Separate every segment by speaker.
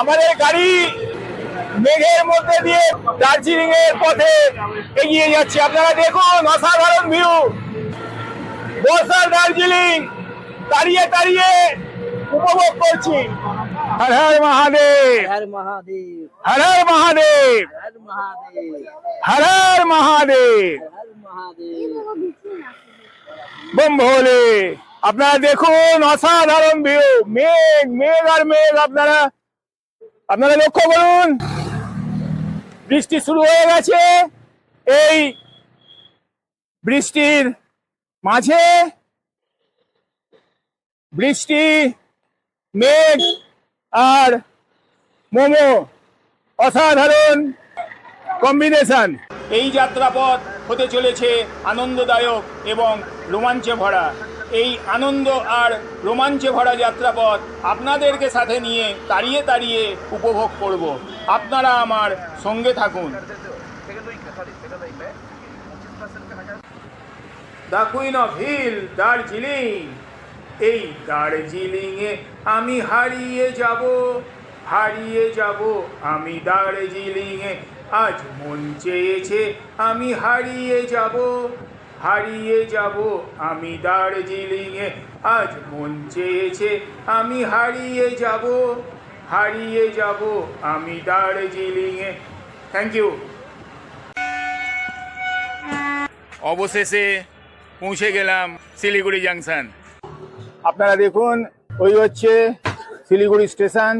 Speaker 1: আমাদের গাড়ি মেঘের মধ্যে দিয়ে দার্জিলিং এর পথে এগিয়ে যাচ্ছে। আপনারা দেখুন অসাধারণ ভিউ বর্ষার দার্জিলিং দাঁড়িয়ে দাঁড়িয়ে উপভোগ করছি। হর হর মহাদেব।
Speaker 2: হর মহাদেব।
Speaker 1: হর হর মহাদেব। হর হর মহাদেব। বোম ভোলে আপনারা দেখুন অসাধারণ ভিউ মেঘ মেঘ আর মেঘ আপনারা। আপনারা লক্ষ্য করুন, বৃষ্টি শুরু হয়ে গেছে। এই বৃষ্টির মাঝে বৃষ্টি, মেঘ আর মোমো, অসাধারণ কম্বিনেশন এই যাত্রাপথ হতে চলেছে আনন্দদায়ক এবং রোমাঞ্চে ভরা এই আনন্দ আর রোমাঞ্চে ভরা যাত্রাপথ আপনাদেরকে সাথে নিয়ে তাড়িয়ে তাড়িয়ে উপভোগ করব। আপনারা আমার সঙ্গে থাকুন। The queen of hill Darjeeling এই দার্জিলিংয়ে আমি হারিয়ে যাব। হারিয়ে যাব আমি দার্জিলিংয়ে আজ মন চেয়েছে আমি হারিয়ে যাব। হারিয়ে যাব আমি দার্জিলিংয়ে আজ মন চেয়েছে আমি হারিয়ে যাব হারিয়ে যাব আমি দার্জিলিংয়ে থ্যাংক ইউ অবশেষে পৌঁছে গেলাম শিলিগুড়ি জাংশন। আপনারা দেখুন, ওই হচ্ছে শিলিগুড়ি স্টেশন,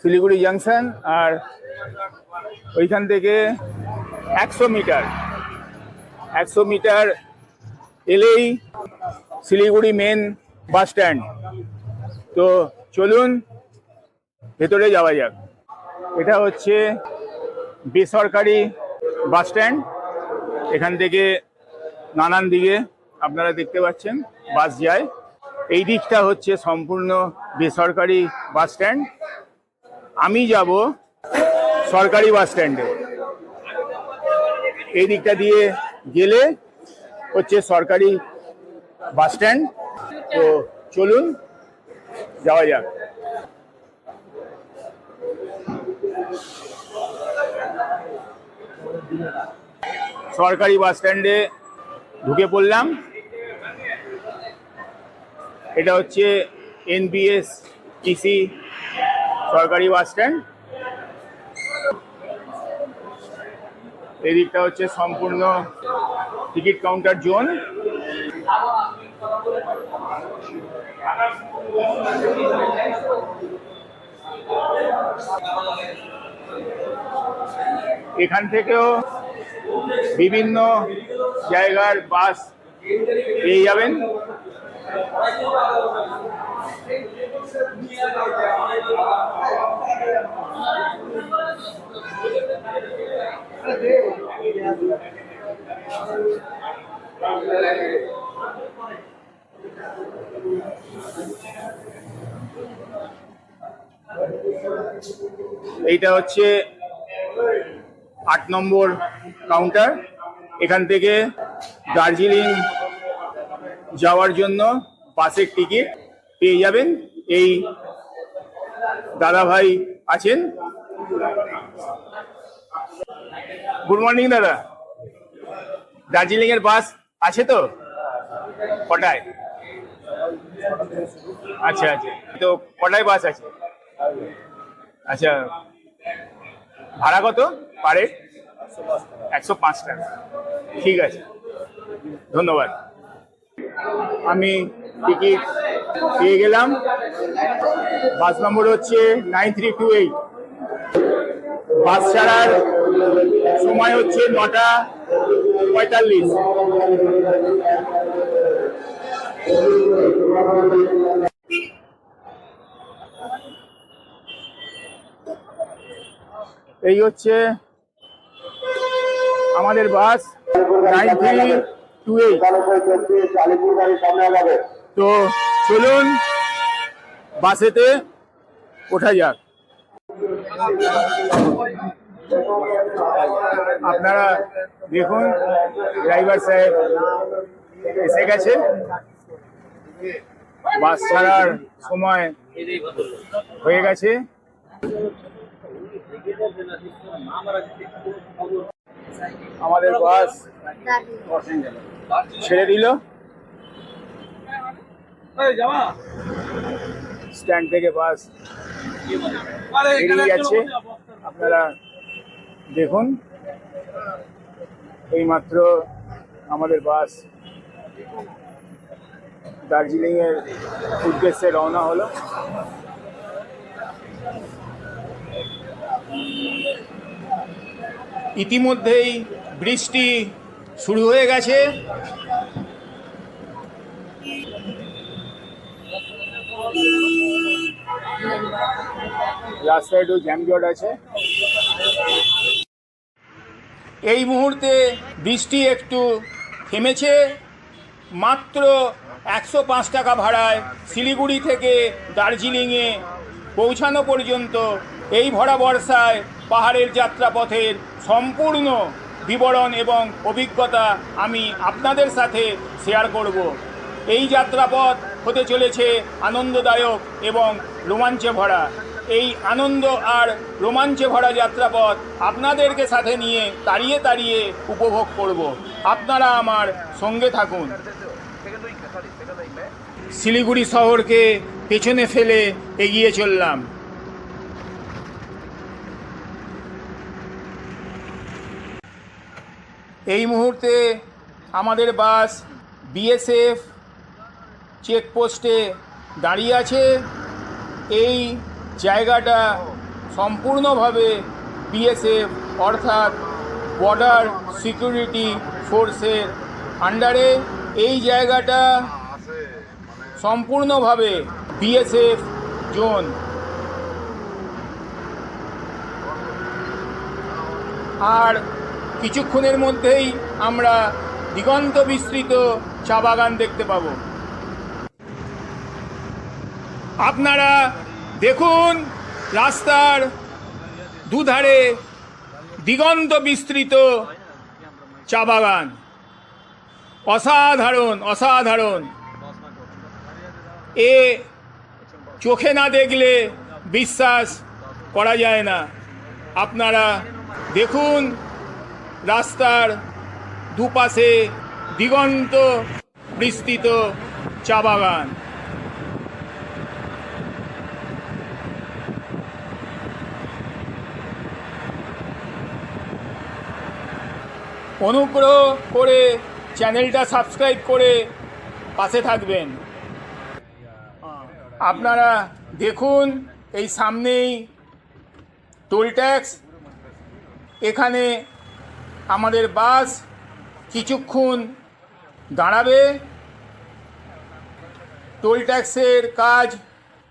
Speaker 1: শিলিগুড়ি জাংশন, আর ওইখান থেকে একশো মিটার। একশো মিটার এলেই শিলিগুড়ি মেন বাস স্ট্যান্ড। তো চলুন, ভেতরে যাওয়া যাক। এটা হচ্ছে বেসরকারি বাস স্ট্যান্ড। এখান থেকে নানান দিকে আপনারা দেখতে পাচ্ছেন বাস যায়। এই দিকটা হচ্ছে সম্পূর্ণ বেসরকারি বাস স্ট্যান্ড। আমি যাব সরকারি বাস স্ট্যান্ডে। এই দিকটা দিয়ে গেলে হচ্ছে সরকারি বাস স্ট্যান্ড। তো চলুন, যাওয়া যাক। সরকারি বাস স্ট্যান্ডে ঢুকে পড়লাম। এটা হচ্ছে এনবিএস টিসি সরকারি বাস স্ট্যান্ড। এদিকটা হচ্ছে সম্পূর্ণ টিকিট কাউন্টার জোন। এখান থেকেও বিভিন্ন জায়গার বাস পেয়ে যাবেন। এইটা হচ্ছে আট নম্বর কাউন্টার এখান থেকে দার্জিলিং যাওয়ার জন্য বাসের টিকিট পেয়ে যাবেন। এই দাদা ভাই আছেন। গুড মর্নিং দাদা। দার্জিলিং এর বাস আছে তো? কটায়? আচ্ছা আচ্ছা। তো কটায় বাস আছে? আচ্ছা ভাড়া কত পারে? একশো পাঁচ টাকা। ঠিক আছে। ধন্যবাদ। আমি টিকিট পেয়ে গেলাম। বাস নম্বর হচ্ছে nine three two eight. Bus ছাড়ার সময় হচ্ছে নটা পঁয়তাল্লিশ। এই হচ্ছে আমাদের বাস নাইন থ্রি টু তো চলুন বাসেতে ওঠা যাক। আপনারা দেখুন ড্রাইভার সাহেব এসে গেছে। বাস ছাড়ার সময় হয়ে গেছে। আমাদের বাস ছেড়ে দিল। স্ট্যান্ড থেকে বাস বেরিয়ে আপনারা দেখুন, এইমাত্র আমাদের বাস দার্জিলিং এর উদ্দেশ্যে রওনা হলো। ইতিমধ্যেই বৃষ্টি শুরু হয়ে গেছে। রাস্তায় একটু জ্যামজট আছে। এই মুহূর্তে বৃষ্টি একটু থেমেছে, মাত্র একশো পাঁচ টাকা ভাড়ায় শিলিগুড়ি থেকে দার্জিলিংয়ে পৌঁছানো পর্যন্ত এই ভরা বর্ষায় পাহাড়ের যাত্রাপথের সম্পূর্ণ বিবরণ এবং অভিজ্ঞতা আমি আপনাদের সাথে শেয়ার করব। এই যাত্রাপথ হতে চলেছে আনন্দদায়ক এবং রোমাঞ্চে ভরা এই আনন্দ আর রোমাঞ্চে ভরা যাত্রাপথ আপনাদেরকে সাথে নিয়ে তাড়িয়ে তাড়িয়ে উপভোগ করব। আপনারা আমার সঙ্গে থাকুন। শিলিগুড়ি শহরকে পেছনে ফেলে এগিয়ে চললাম। এই মুহূর্তে আমাদের বাস বিএসএফ চেকপোস্টে দাঁড়িয়ে আছে। এই জায়গাটা সম্পূর্ণভাবে বিএসএফ অর্থাৎ বর্ডার সিকিউরিটি ফোর্সের আন্ডারে এই জায়গাটা সম্পূর্ণভাবে বিএসএফ জোন আর কিছুক্ষণের মধ্যেই আমরা দিগন্ত বিস্তৃত চা বাগান দেখতে পাবো। আপনারা দেখুন, রাস্তার দুধারে দিগন্ত বিস্তৃত চা বাগান। অসাধারণ অসাধারণ। এ চোখে না দেখলে বিশ্বাস করা যায় না। আপনারা দেখুন, রাস্তার দুপাশে দিগন্ত বিস্তৃত চা বাগান। অনুগ্রহ করে চ্যানেলটা সাবস্ক্রাইব করে পাশে থাকবেন। আপনারা দেখুন এই সামনেই টোল ট্যাক্স। এখানে আমাদের বাস কিছুক্ষণ দাঁড়াবে। টোল ট্যাক্সের কাজ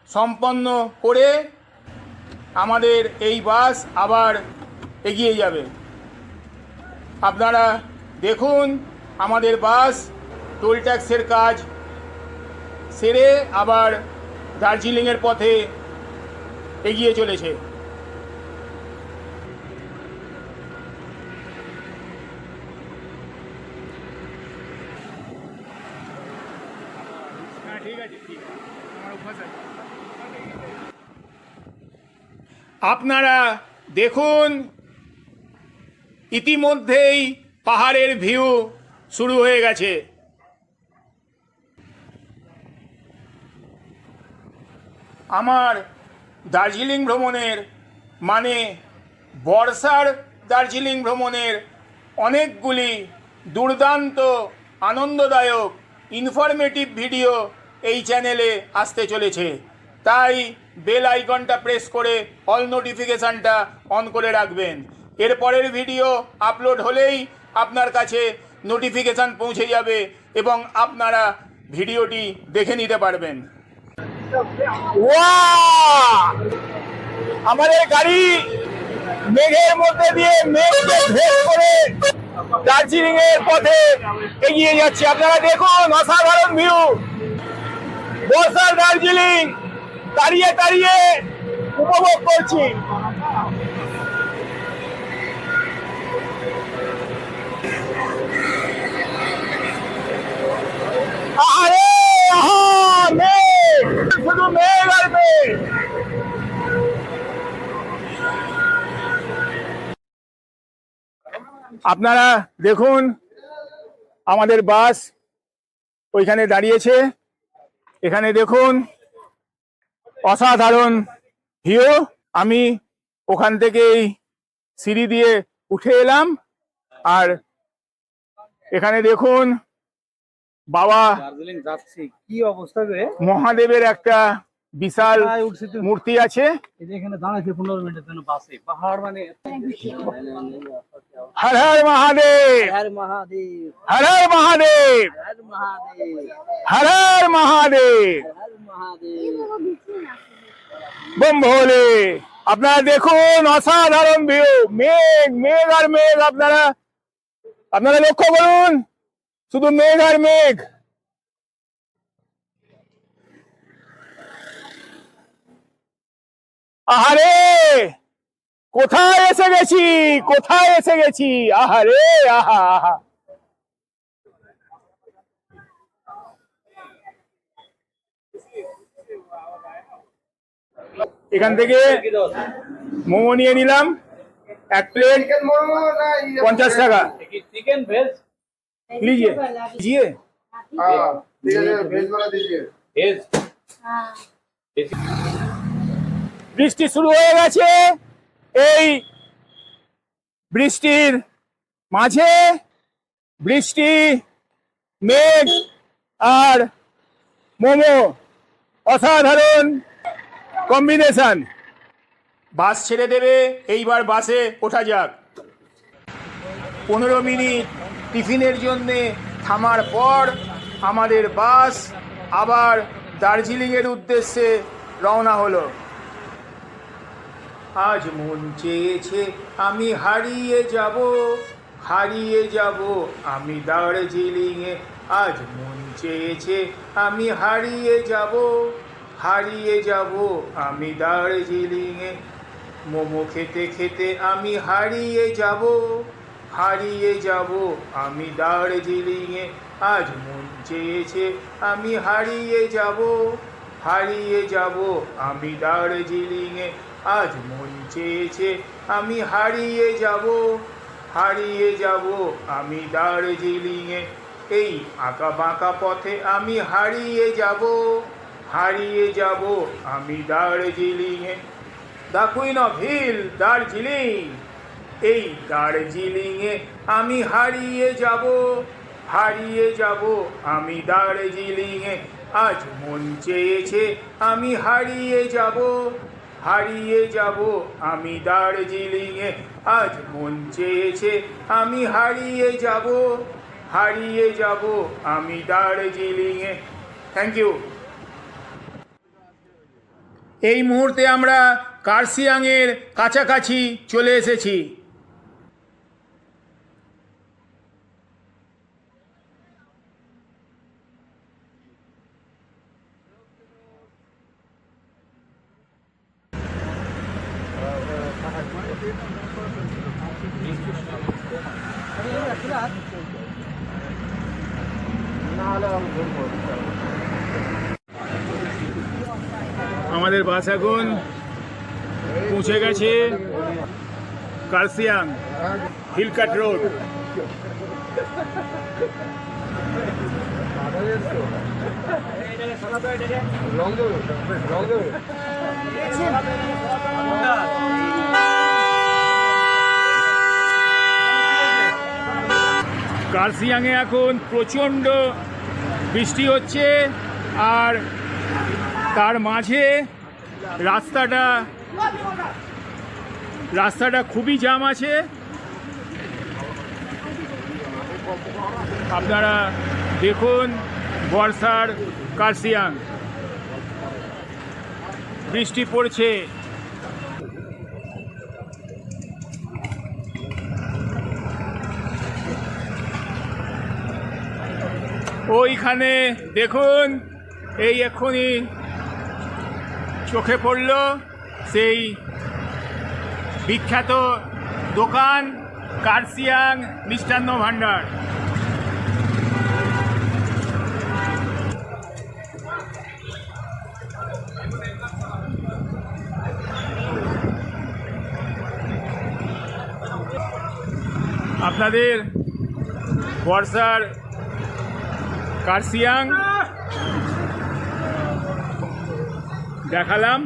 Speaker 1: সম্পন্ন করে আমাদের এই বাস আবার এগিয়ে যাবে। আপনারা দেখুন আমাদের বাস টোল ট্যাক্সের কাজ সেরে আবার দার্জিলিংয়ের পথে এগিয়ে চলেছে। আছে। আপনারা দেখুন ইতিমধ্যেই পাহাড়ের ভিউ শুরু হয়ে গেছে। আমার দার্জিলিং ভ্রমণের মানে বর্ষার দার্জিলিং ভ্রমণের অনেকগুলি দুর্দান্ত, আনন্দদায়ক ইনফরমেটিভ ভিডিও এই চ্যানেলে আসতে চলেছে। তাই বেল আইকনটা প্রেস করে অল নোটিফিকেশানটা অন করে রাখবেন। এর পরের ভিডিও আপলোড হলেই আপনার কাছে নোটিফিকেশান পৌঁছে যাবে এবং আপনারা ভিডিওটি দেখে নিতে পারবেন। আমাদের গাড়ি মেঘের মধ্যে দিয়ে মেঘকে ভেদ করে দার্জিলিং এর পথে এগিয়ে যাচ্ছে। আপনারা দেখুন, অসাধারণ ভিউ বর্ষার দার্জিলিং, দাঁড়িয়ে দাঁড়িয়ে উপভোগ করছি। আরে আর মেঘ আপনারা দেখুন, আমাদের বাস ওইখানে দাঁড়িয়েছে। এখানে দেখুন, অসাধারণ ভিউ। আমি ওখান থেকেই সিঁড়ি দিয়ে উঠে এলাম। আর এখানে দেখুন বাবা
Speaker 2: দার্জিলিং যাচ্ছি। কি অবস্থা রে?
Speaker 1: মহাদেবের একটা বিশাল মূর্তি আছে।
Speaker 2: এখানে দাঁড়াইছি পনেরো মিনিটের জন্য বাসে। পাহাড় মানে
Speaker 1: হর হর মহাদেব।
Speaker 2: হর মহাদেব।
Speaker 1: হর হর মহাদেব।
Speaker 2: হর মহাদেব।
Speaker 1: হর হর মহাদেব।
Speaker 2: হর মহাদেব।
Speaker 1: বোম ভোলে আপনারা দেখুন অসাধারণ ভিউ মেঘ মেঘ আর মেঘ আপনারা আপনারা লক্ষ্য করুন। শুধু মেঘ আর মেঘ। আহারে, কোথায় এসে গেছি? কোথায় এসে গেছি? আহারে, আহা আহা। এখান থেকে মোমো নিয়ে নিলাম, এক প্লেট পঞ্চাশ টাকা।
Speaker 2: চিকেন ভেজ
Speaker 1: লিজিয়ে লিজিয়ে
Speaker 3: हाँ ठीक है भेज वाला दीजिए
Speaker 2: ভেজ
Speaker 1: বৃষ্টি শুরু হয়ে গেছে এই বৃষ্টির মাঝে বৃষ্টি মেঘ আর মোমো অসাধারণ কম্বিনেশন বাস ছেড়ে দেবে এইবার বাসে ওঠা যাক পনেরো মিনিট টিফিনের জন্যে থামার পর আমাদের বাস আবার দার্জিলিংয়ের উদ্দেশ্যে রওনা হলো। আজ মন চেয়েছে আমি হারিয়ে যাব হারিয়ে যাব আমি দার্জিলিংয়ে। আজ মন চেয়েছে আমি হারিয়ে যাব হারিয়ে যাব আমি দার্জিলিংয়ে। মোমো খেতে খেতে আমি হারিয়ে যাব। হারিয়ে যাব। আমি দার্জিলিংয়ে আজ মন চেয়েছে, আমি হারিয়ে যাব। হারিয়ে যাব, আমি দার্জিলিংয়ে আজ মন চেয়েছে, আমি হারিয়ে যাব। হারিয়ে যাব, আমি দার্জিলিংয়ে এই আঁকা বাঁকা পথে আমি হারিয়ে যাব। হারিয়ে যাব, আমি দার্জিলিংয়ে the queen of hill Darjeeling এই দার্জিলিংয়ে আমি হারিয়ে যাব হারিয়ে যাব। আমি দার্জিলিংয়ে আজ মন চেয়েছে, আমি হারিয়ে যাব হারিয়ে যাব। আমি দার্জিলিংয়ে আজ মন চেয়েছে, আমি হারিয়ে যাব হারিয়ে যাব। আমি দার্জিলিংয়ে। থ্যাংক ইউ এই মুহূর্তে আমরা কার্সিয়াংয়ের কাছাকাছি চলে এসেছি। বাস এখন পৌঁছে গেছে কার্সিয়াং হিলকাট রোড। কার্সিয়াংয়ে এখন প্রচণ্ড বৃষ্টি হচ্ছে আর তার মাঝে রাস্তাটা রাস্তাটা খুবই জাম আছে। আপনারা দেখুন বর্ষার কার্সিয়াং। বৃষ্টি পড়ছে। ওইখানে দেখুন, এই এক্ষুনি চোখে পড়ল সেই বিখ্যাত দোকান কার্সিয়াং মিষ্টান্ন ভাণ্ডার আপনাদের বর্ষার কার্সিয়াং দেখালাম।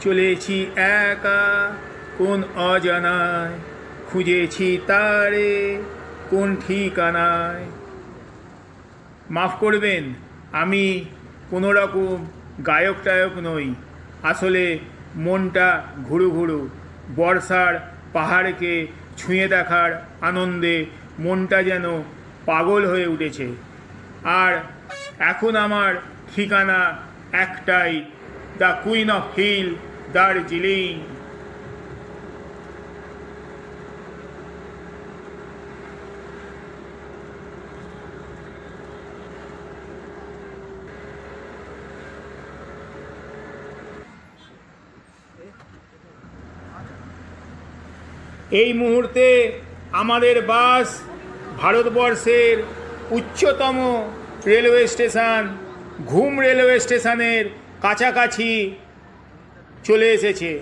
Speaker 1: চলেছি একা, কোন অজানায়? খুঁজেছি তারে, কোন ঠিকানায়? মাফ করবেন, আমি কোনো রকম গায়ক টায়ক নই। আসলে মনটা ঘুরু ঘুরু, বর্ষার পাহাড়কে ছুঁয়ে দেখার আনন্দে মনটা যেন পাগল হয়ে উঠেছে। আর এখন আমার ঠিকানা একটাই, the queen of hill, Darjeeling. এই মুহূর্তে আমাদের বাস ভারতবর্ষের উচ্চতম রেলওয়ে স্টেশন। ঘুম রেলওয়ে স্টেশনের কাছাকাছি চলে এসেছে।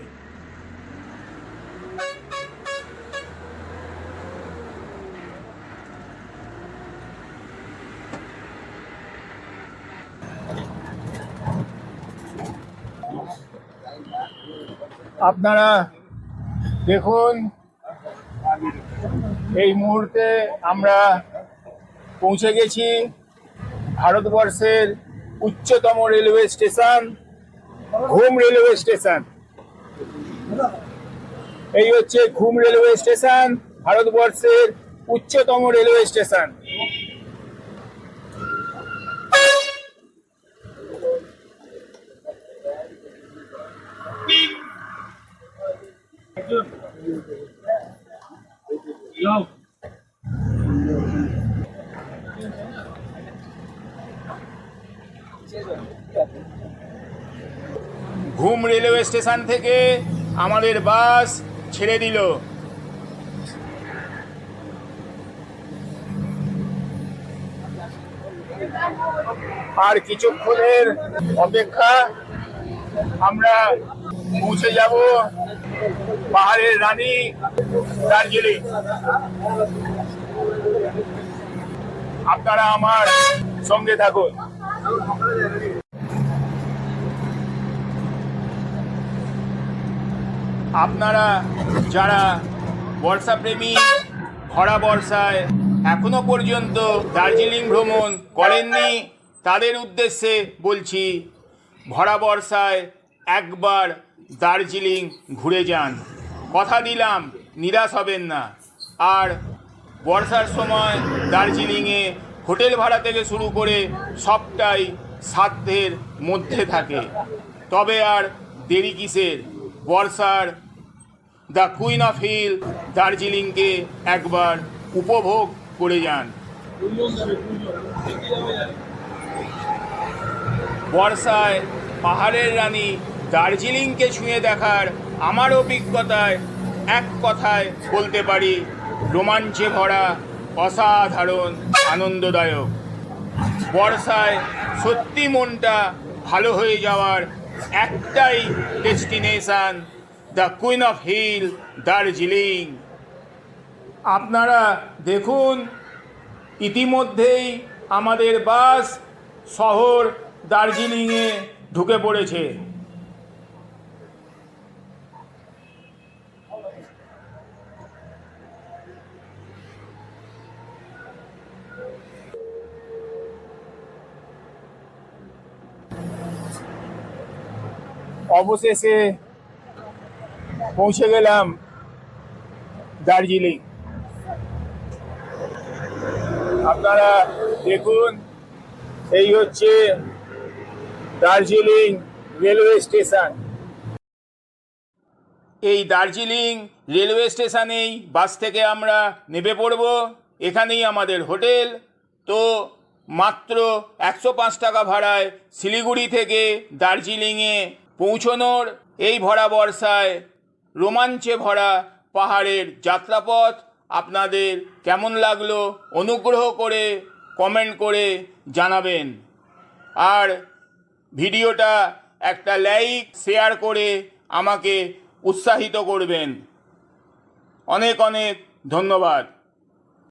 Speaker 1: আপনারা দেখুন এই মুহূর্তে আমরা পৌঁছে গেছি ভারতবর্ষের উচ্চতম railway station, Ghum railway station. এই হচ্ছে ঘুম রেলওয়ে স্টেশন, ভারতবর্ষের উচ্চতম railway station Ghum railway station থেকে আমাদের বাস ছেড়ে দিল। আর কিছুক্ষণের অপেক্ষা আমরা পৌঁছে যাব পাহাড়ের রানী দার্জিলিং। আপনারা আমার সঙ্গে থাকুন। আপনারা যারা বর্ষাপ্রেমী ভরা বর্ষায় এখনও পর্যন্ত দার্জিলিং ভ্রমণ করেননি, তাদের উদ্দেশ্যে বলছি, ভরা বর্ষায় একবার দার্জিলিং ঘুরে যান। কথা দিলাম, নিরাশ হবেন না। আর বর্ষার সময় দার্জিলিংয়ে হোটেল ভাড়া থেকে শুরু করে সবটাই সাধ্যের মধ্যে থাকে। তবে আর দেরি কিসের? বর্ষার দ্য কুইন অফ হিল দার্জিলিংকে একবার উপভোগ করে যান। বর্ষায় পাহাড়ের রানী দার্জিলিংকে ছুঁয়ে দেখার আমার অভিজ্ঞতায় এক কথায় বলতে পারি, রোমাঞ্চে ভরা অসাধারণ, আনন্দদায়ক। বর্ষায় সত্যি মনটা ভালো হয়ে যাওয়ার একটাই destination the queen of hill, Darjeeling. আপনারা দেখুন, ইতিমধ্যেই আমাদের বাস শহর দার্জিলিংয়ে ঢুকে পড়েছে। অবশেষে পৌঁছে গেলাম দার্জিলিং। আপনারা দেখুন, এই হচ্ছে দার্জিলিং রেলওয়ে স্টেশন। এই দার্জিলিং রেলওয়ে স্টেশনেই বাস থেকে আমরা নেমে পড়ব। এখানেই আমাদের হোটেল। তো মাত্র একশো পাঁচ টাকা ভাড়ায় শিলিগুড়ি থেকে দার্জিলিংয়ে পৌঁছনোর এই ভরা বর্ষায় রোমাঞ্চে ভরা পাহাড়ের যাত্রাপথ আপনাদের কেমন লাগল অনুগ্রহ করে কমেন্ট করে জানাবেন। আর ভিডিওটা একটা লাইক, শেয়ার করে আমাকে উৎসাহিত করবেন। অনেক অনেক ধন্যবাদ।